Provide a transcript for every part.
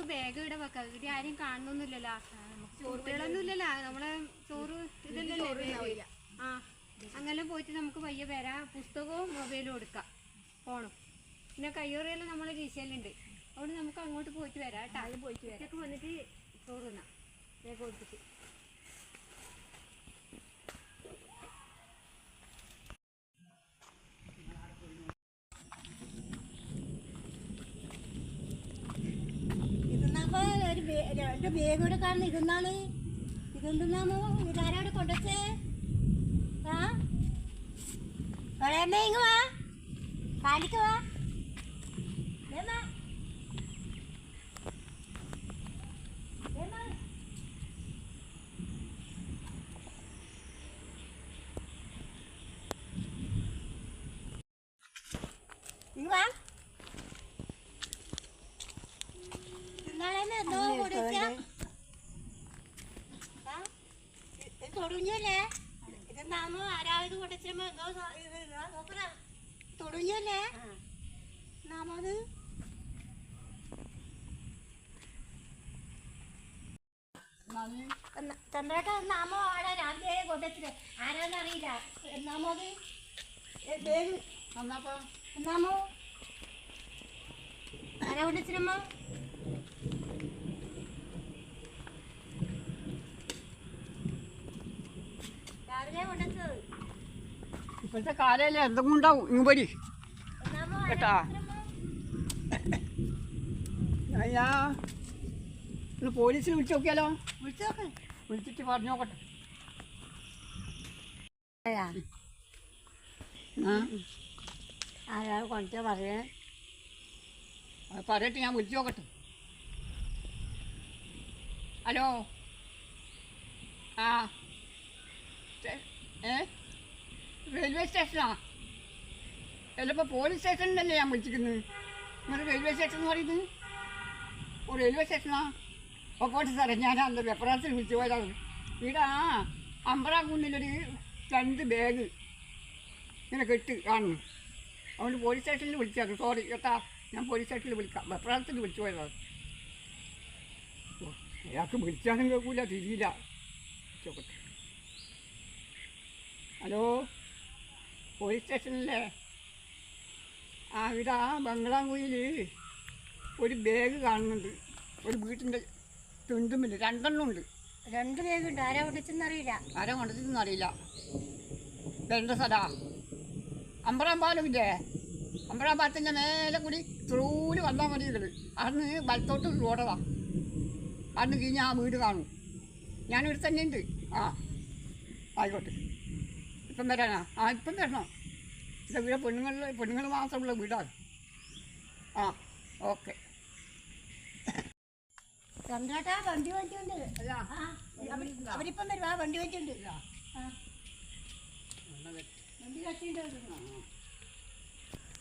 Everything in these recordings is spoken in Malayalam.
നമുക്ക് ബാഗ് ഇവിടെ വെക്കാം. ഇവിടെ ആരും കാണുന്നൊന്നുമില്ലല്ലോ ഇല്ലല്ലോ നമ്മളെ ചോറ് ഇതല്ലല്ലോ ആ. അങ്ങനെ പോയിട്ട് നമുക്ക് പയ്യെ വരാം. പുസ്തകവും മൊബൈലും എടുക്കാം. പോണം. പിന്നെ കയ്യോറിയെല്ലാം നമ്മളെ കീശയിലുണ്ട് അതുകൊണ്ട് നമുക്ക് അങ്ങോട്ട് പോയിട്ട് വരാം കേട്ടോ. പോയിട്ട് വരാം. വന്നിട്ട് ചോറ് തിന്നാം. ബാഗ് കൊടുത്തിട്ട് രണ്ട് ബാഗ് ഇവിടെ ഇരുന്നാണ് ഇതെന്നാണ് ഇതെന്തെന്നാമോ ഇതാരാവിടെ കൊണ്ടുവച്ചേ? ആ? വളയമ്മേ ഇങ്ങ് വാ. കാലിക്ക് വാ. ഇങ്ങ് തൊടുഞ്ഞല്ലേ? ഇത് ഇതാ നോക്കടാ. തൊടുഞ്ഞല്ലേ? നാമോ അത് ചന്ദ്രേട്ട നാമോ ആടെ രാവിലെ കൊണ്ടുവച്ചിട്ട്? ആരാന്നറിയില്ല ബാഗ് എന്നാമോ? ആരാ കൊണ്ടുവച്ചിരമ്മോ രാവിലെ കൊണ്ടുവച്ചത് ഇപ്പോഴത്തെ കാലല്ലേ എന്തെങ്കിലും ഉണ്ടാവും ഇങ്ങുപടി കേട്ടാ? അയ്യാ. ഒന്ന് പോലീസിൽ വിളിച്ചു നോക്കിയാലോ? വിളിച്ചു നോക്ക് വിളിച്ചിട്ട് പറഞ്ഞു നോക്കട്ടെ. ആരാ കൊണ്ടുവച്ച പറയേ? പറയട്ടെ ഞാൻ വിളിച്ചു നോക്കട്ടെ. ഹലോ? ആ. ഏ? റെയിൽവേ സ്റ്റേഷനാ ചിലപ്പോൾ പോലീസ് സ്റ്റേഷനിലല്ലേ ഞാൻ വിളിച്ചിരിക്കുന്നത്? നിങ്ങൾ റെയിൽവേ സ്റ്റേഷൻ എന്ന് പറയുന്നത്? ഓ റെയിൽവേ സ്റ്റേഷനാ ഓ പോട്ടെ സാറേ ഞാൻ അന്ന് വെപ്രാസിൽ വിളിച്ചു പോയതാണ്. ഇവിടെ ആ അമ്പറാകുന്നിലൊരു രണ്ട് ബാഗ് ഇങ്ങനെ കെട്ട് കാണുന്നു. അതുകൊണ്ട് പോലീസ് സ്റ്റേഷനിൽ വിളിച്ചത് സോറി കേട്ടാ ഞാൻ പോലീസ് സ്റ്റേഷനിൽ വിളിക്കാം. വെപ്രാളത്തിൽ വിളിച്ചു പോയതാണ്. അയാൾക്ക് വിളിച്ചാലും കേൾക്കൂല തിരിയില്ല. ഹലോ? പോലീസ് സ്റ്റേഷനിലെ. ആ ഇവിടെ ആ ബംഗ്ലാംകുയിൽ ഒരു ബാഗ് കാണുന്നുണ്ട്. ഒരു വീട്ടിന്റെ തുണ്ടുമില്ല രണ്ടെണ്ണം ഉണ്ട്. രണ്ട് ബാഗ് ഉണ്ട്? ആരാ കൊണ്ടിച്ചെന്നറിയില്ല ആരാ കൊണ്ടിച്ചെന്നറിയില്ല വേണ്ട സ്ഥലാ അമ്പറാം പാലമില്ലേ? അമ്പറാം പാലത്തിന്റെ മേലെ കൂടി ത്രൂൽ വന്നാൽ മതി ഇത് അന്ന് വലത്തോട്ട് റോഡതാ അന്ന് കഴിഞ്ഞാൽ ആ വീട് കാണും. ഞാനിവിടെ തന്നെ ഉണ്ട് ആ ആയിക്കോട്ടെ. ഇപ്പം തരാനാ ആ ഇപ്പം തരണോ ഇത് ഇവിടെ പെണ്ണുങ്ങളിൽ പെണ്ണുങ്ങൾ മാത്രമുള്ള വീടാണ്. ആ ഓക്കെ. ചന്ദ്രേട്ടാ വണ്ടി അവരിപ്പം വരും. ആ വണ്ടി വണ്ടി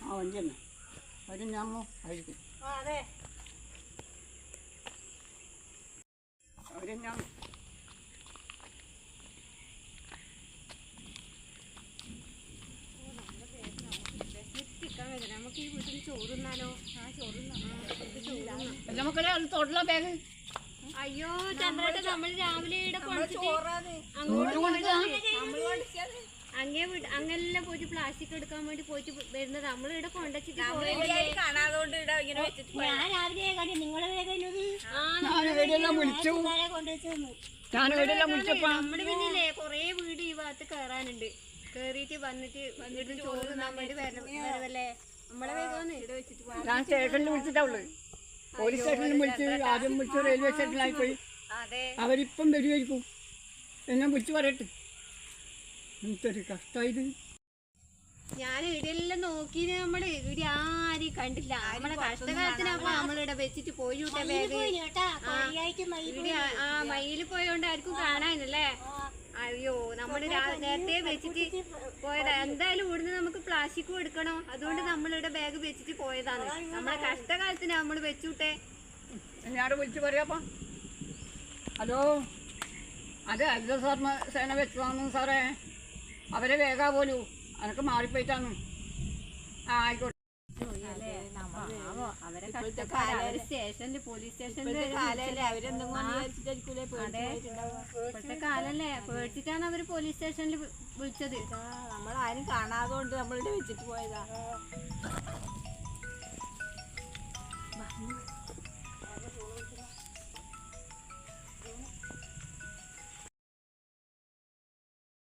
ആ വണ്ടി തന്നെ. വരും ഞാമോ ആയിരിക്കും അവരും ഞാൻ ചിക്കാൻ വരാം നമുക്ക് ഈ വീട്ടിൽ അത് തൊടല ബാഗ് അയ്യോ ചന്ദ്രേട്ട നമ്മൾ രാവിലെ ഇവിടെ. അങ്ങേ വിട്ട് അങ്ങനെല്ലാം പോയിട്ട് പ്ലാസ്റ്റിക് എടുക്കാൻ വേണ്ടി പോയിട്ട് വരുന്നത് നമ്മൾ ഇവിടെ കൊണ്ടുവച്ചിട്ട് ഞാൻ രാവിലെ കണ്ടി നിങ്ങളെ നമ്മുടെ പിന്നില്ലേ കൊറേ വീട് ഈ ഭാഗത്ത് കയറാനുണ്ട് കേറിയിട്ട് വന്നിട്ട് വന്നിട്ട് ചോറ് തിന്നാൻ വേണ്ടി വരണം വരതല്ലേ നമ്മളെ വേഗം ഇവിടെ വെച്ചിട്ട് പോവാം. ഞാൻ സ്റ്റേഷനിൽ വിളിച്ചിട്ടുള്ളു പോലീസ് സ്റ്റേഷനിൽ വിളിച്ച് ആദ്യം വിളിച്ച് റെയിൽവേ സ്റ്റേഷനിലായി പോയി. അതെ. അവരിപ്പം വരുമായിരിക്കും എന്നെ വിളിച്ച് പറയട്ടെ. എനിക്കൊരു കഷ്ടമായത് ഞാൻ ഇവിടെല്ലാം നോക്കി നമ്മൾ? ഇവിടെ ആരെയും കണ്ടില്ല. നമ്മളെ കഷ്ടകാലത്തിനാ നമ്മളിവിടെ വെച്ചിട്ട് പോയി വിട്ട ബാഗ് മയിൽ ആ- ആ മയിൽ പോയോണ്ട് ആർക്കും കാണാനല്ലേ അയ്യോ നമ്മൾ നേരത്തെ വെച്ചിട്ട് പോയതാ. എന്തായാലും ഇവിടുന്ന് നമുക്ക് പ്ലാസ്റ്റിക് എടുക്കണം അതുകൊണ്ട് നമ്മളിവിടെ ബാഗ് വെച്ചിട്ട് പോയതാണ്. നമ്മളെ കഷ്ടകാലത്തിന് നമ്മൾ വെച്ചുട്ടെ. ഞാനോട് വിളിച്ചു പറയാപ്പാ ഹലോ? അതെ ഹരിത സാറിന് സേന വെച്ചതാണെന്ന് സാറേ. അവരെ വേഗാ പോലൂ അനക്ക് മാറിപ്പോയിട്ടാണ്. ആ ആയിക്കോട്ടെ അവരെ ഇപ്പോഴത്തെ കഷ്ടപ്പാട് അവർ കാലം- സ്റ്റേഷനിൽ പോലീസ് ഇപ്പോഴത്തെ കാലല്ലേ കൊണ്ട് പേടിച്ചിട്ടാണ് അവർ പോലീസ് സ്റ്റേഷനിൽ വിളിച്ചത്. നമ്മളാരും കാണാതെ നമ്മളിവിടെ വെച്ചിട്ട് പോയതാ.